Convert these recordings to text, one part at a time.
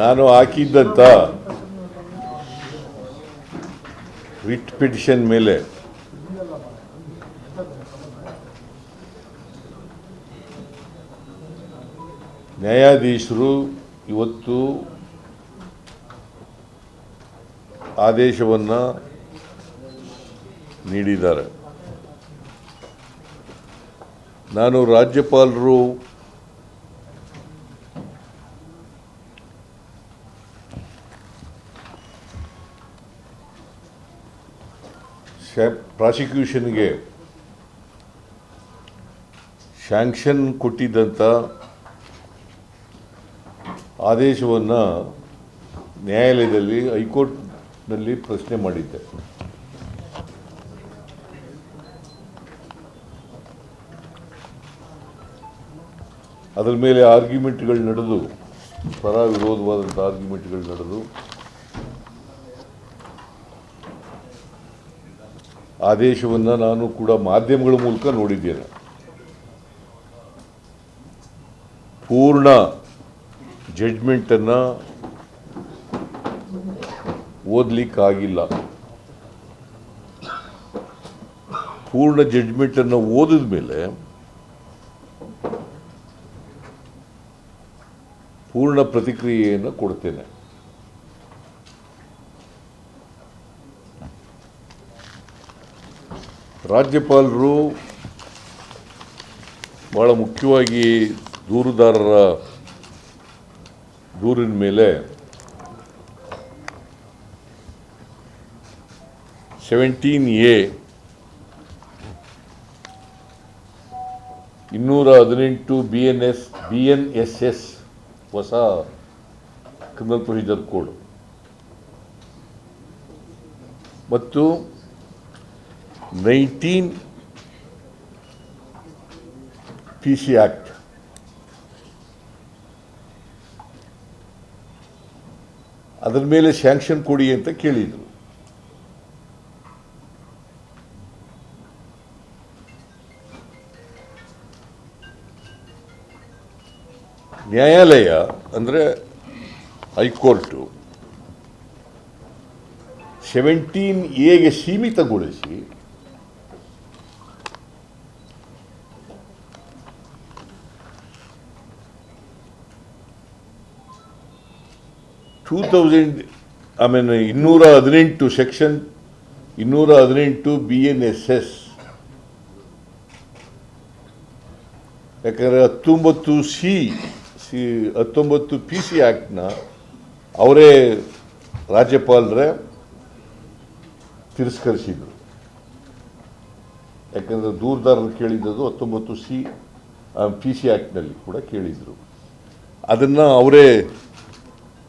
ನಾನು ಹಾಕಿದ್ದಂಥ with petition ಮೇಲೆ ನ್ಯಾಯಾಧೀಶರು ಇವತ್ತು ಆದೇಶವನ್ನು ನೀಡಿದ್ದಾರೆ. ನಾನು ರಾಜ್ಯಪಾಲರು ಪ್ರಾಸಿಕ್ಯೂಷನ್ಗೆ ಶ್ಯಾಂಕ್ಷನ್ ಕೊಟ್ಟಿದ್ದಂಥ ಆದೇಶವನ್ನು ನ್ಯಾಯಾಲಯದಲ್ಲಿ ಹೈಕೋರ್ಟ್ನಲ್ಲಿ ಪ್ರಶ್ನೆ ಮಾಡಿದ್ದೆ. ಅದರ ಮೇಲೆ ಆರ್ಗ್ಯುಮೆಂಟ್ಗಳು ನಡೆದು, ಪರ ವಿರೋಧವಾದಂಥ ಆರ್ಗ್ಯುಮೆಂಟ್ಗಳು ನಡೆದು ಆದೇಶವನ್ನು ನಾನು ಕೂಡ ಮಾಧ್ಯಮಗಳ ಮೂಲಕ ನೋಡಿದ್ದೇನೆ. ಪೂರ್ಣ ಜಡ್ಜ್ಮೆಂಟನ್ನು ಓದಲಿಕ್ಕಾಗಿಲ್ಲ. ಪೂರ್ಣ ಜಡ್ಜ್ಮೆಂಟನ್ನು ಓದಿದ ಮೇಲೆ ಪೂರ್ಣ ಪ್ರತಿಕ್ರಿಯೆಯನ್ನು ಕೊಡ್ತೇನೆ. ರಾಜ್ಯಪಾಲರು ಭಾಳ ಮುಖ್ಯವಾಗಿ ದೂರುದಾರರ ದೂರಿನ ಮೇಲೆ ಸೆವೆಂಟೀನ್ ಎ ಇನ್ನೂರ ಹದಿನೆಂಟು B N S B N S S ಹೊಸ ಕ್ರಿಮಿನಲ್ ಪ್ರೊಸೀಜರ್ ಕೋಡ್ ಮತ್ತು ನೈನ್ಟೀನ್ ಪಿ ಸಿ ಆ್ಯಕ್ಟ್ ಅದರ ಮೇಲೆ ಸ್ಯಾಂಕ್ಷನ್ ಕೊಡಿ ಅಂತ ಕೇಳಿದರು. ನ್ಯಾಯಾಲಯ ಅಂದರೆ ಹೈಕೋರ್ಟು ಸೆವೆಂಟೀನ್ ಎಗೆ ಸೀಮಿತಗೊಳಿಸಿ ಟೂ ತೌಸಂಡ್ ಐ ಮೀನ್ ಇನ್ನೂರ ಹದಿನೆಂಟು ಸೆಕ್ಷನ್ ಇನ್ನೂರ ಹದಿನೆಂಟು ಬಿ ಎನ್ ಎಸ್ ಎಸ್ ಯಾಕಂದರೆ ಹತ್ತೊಂಬತ್ತು ಸಿ ಸಿ ಹತ್ತೊಂಬತ್ತು ಪಿ ಸಿ ಆ್ಯಕ್ಟ್ನ ಅವರೇ ರಾಜ್ಯಪಾಲರೇ ತಿರಸ್ಕರಿಸಿದರು. ಯಾಕಂದರೆ ದೂರದಾರರು ಕೇಳಿದ್ದದು ಹತ್ತೊಂಬತ್ತು ಸಿ ಪಿ ಸಿ ಆ್ಯಕ್ಟ್ನಲ್ಲಿ ಕೂಡ ಕೇಳಿದರು. ಅದನ್ನು ಅವರೇ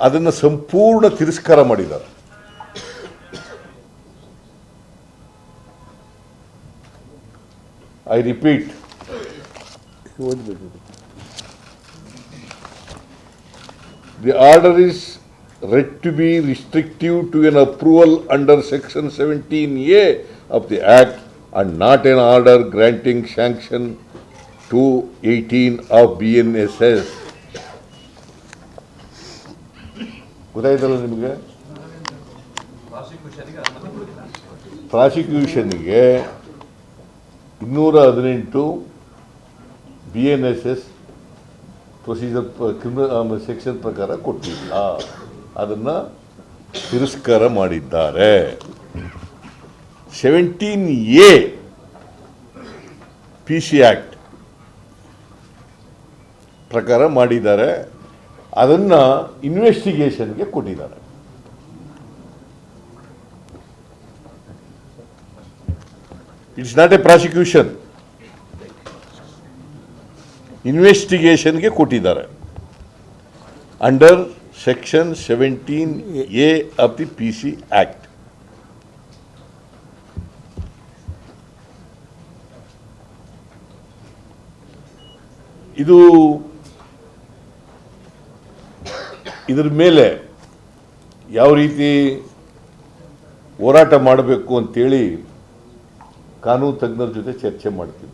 ಅದನ್ನು ಸಂಪೂರ್ಣ ತಿರಸ್ಕಾರ ಮಾಡಿದ್ದಾರೆ ಐ ರಿಪೀಟ್ ಓದ್ಬೇಕು The order is read to be restrictive to an approval under section 17A of the Act and not an order granting sanction to 18 of BNSS. ಗೊತ್ತಾಯ್ತಲ್ಲ ನಿಮಗೆ? ಪ್ರಾಸಿಕ್ಯೂಷನ್ಗೆ ಇನ್ನೂರ ಹದಿನೆಂಟು B N S S procedure criminal section ಪ್ರಕಾರ ಕೊಟ್ಟಿಲ್ಲ. ಅದನ್ನು ತಿರಸ್ಕಾರ ಮಾಡಿದ್ದಾರೆ. Seventeen A P C act ಪ್ರಕಾರ ಮಾಡಿದ್ದಾರೆ. ಅದನ್ನು ಇನ್ವೆಸ್ಟಿಗೇಷನ್ಗೆ ಕೊಟ್ಟಿದ್ದಾರೆ. ಇಟ್ಸ್ ನಾಟ್ ಎ ಪ್ರಾಸಿಕ್ಯೂಷನ್ ಇನ್ವೆಸ್ಟಿಗೇಷನ್ಗೆ ಕೊಟ್ಟಿದ್ದಾರೆ. Under section seventeen A of the P C act ಇದು ಇದ್ರ ಮೇಲೆ ಯಾವ ರೀತಿ ಹೋರಾಟ ಮಾಡಬೇಕು ಅಂತೇಳಿ ಕಾನೂನು ತಜ್ಞರ ಜೊತೆ ಚರ್ಚೆ ಮಾಡ್ತೀವಿ.